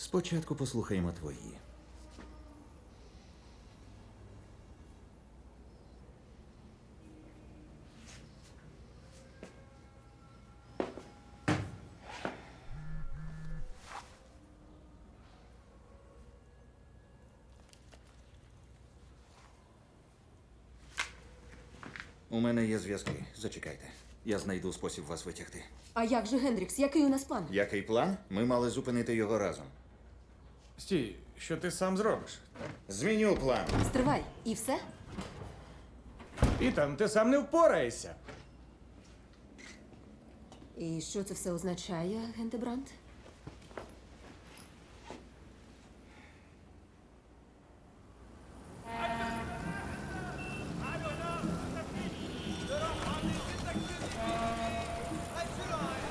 Спочатку послухаємо твої. У мене є зв'язки. Зачекайте. Я знайду спосіб вас витягти. А як же Гендрікс? Який у нас план? Який план? Ми мали зупинити його разом. Стій, що ти сам зробиш? Зміню план. Стривай, і все? І там ти сам не впораєшся. І що це все означає, агенте Брант?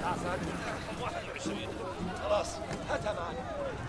Hasan, Hasan,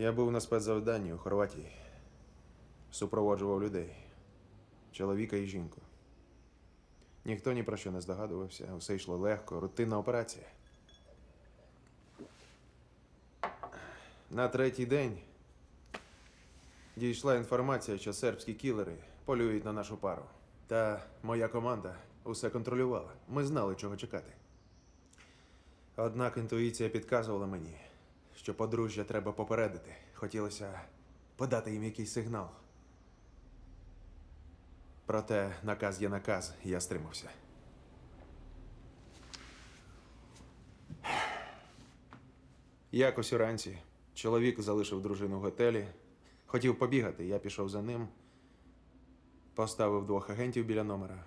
Я був на спецзавданні у Хорватії. Супроводжував людей. Чоловіка і жінку. Ніхто ні про що не здогадувався, усе йшло легко, рутинна операція. На третій день дійшла інформація, що сербські кілери полюють на нашу пару. Та моя команда усе контролювала. Ми знали, чого чекати. Однак інтуїція підказувала мені, що подружжя треба попередити. Хотілося подати їм якийсь сигнал. Проте наказ є наказ, і я стримався. Якось уранці чоловік залишив дружину в готелі. Хотів побігати, я пішов за ним, поставив двох агентів біля номера.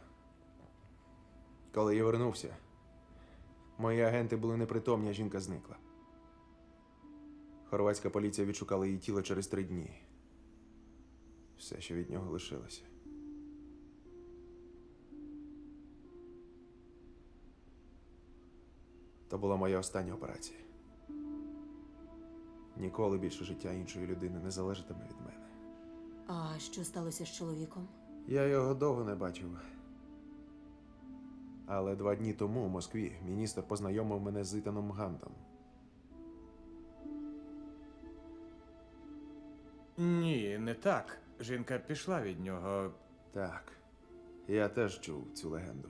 Коли я вернувся, мої агенти були непритомні, а жінка зникла. Хорватська поліція відшукала її тіло через три дні. Все, що від нього лишилося. То була моя остання операція. Ніколи більше життя іншої людини не залежатиме від мене. А що сталося з чоловіком? Я його довго не бачив. Але два дні тому у Москві міністр познайомив мене з Ітаном Гантом. Ні, не так. Жінка пішла від нього. Так, я теж чув цю легенду.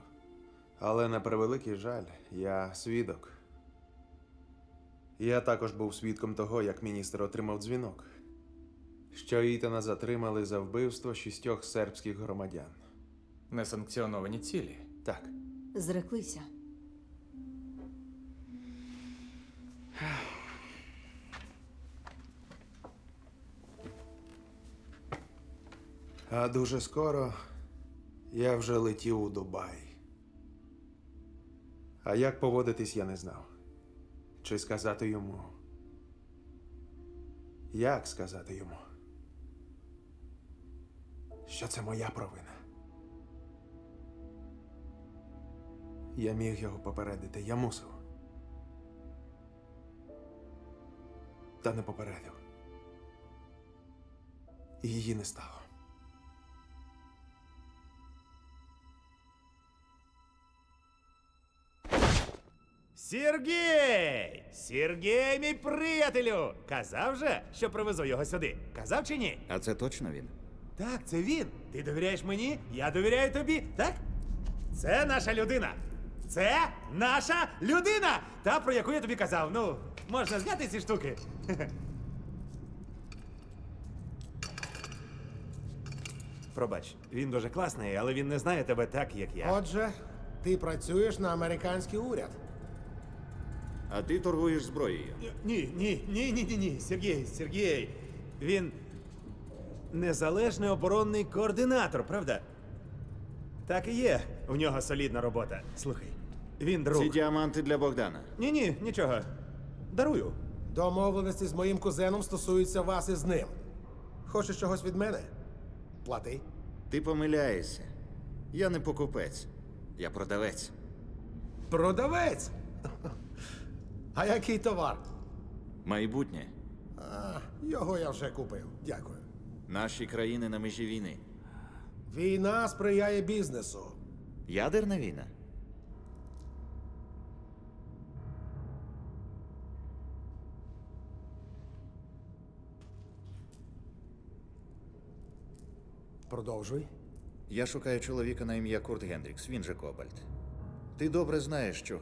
Але на превеликий жаль, я свідок. Я також був свідком того, як міністр отримав дзвінок, що Ітана затримали за вбивство шістьох сербських громадян. Несанкціоновані цілі. Так, Зреклися. А дуже скоро я вже летів у Дубай. А як поводитись я не знав. Чи сказати йому? Як сказати йому? Що це моя провина? Я міг його попередити, я мусив. Та не попередив. І її не стало. Сергій! Сергій, мій приятелю! Казав же, що привезу його сюди. Казав чи ні? А це точно він? Так, це він. Ти довіряєш мені, я довіряю тобі, так? Це наша людина. Це наша людина! Та, про яку я тобі казав. Ну, можна зняти ці штуки. Пробач, він дуже класний, але він не знає тебе так, як я. Отже, ти працюєш на американський уряд. А ти торгуєш зброєю. Ні, ні, ні, ні, ні, ні. Сергій, Сергій. Він незалежний оборонний координатор, правда? Так і є. У нього солідна робота. Слухай, він друг. Ці діаманти для Богдана. Ні, ні, нічого. Дарую. Домовленості з моїм кузеном стосуються вас із ним. Хочеш чогось від мене? Плати. Ти помиляєшся. Я не покупець. Я продавець. Продавець. А який товар? Майбутнє. А, його я вже купив. Дякую. Наші країни на межі війни. Війна сприяє бізнесу. Ядерна війна. Продовжуй. Я шукаю чоловіка на ім'я Курт Гендрікс, він же Кобальт. Ти добре знаєш, що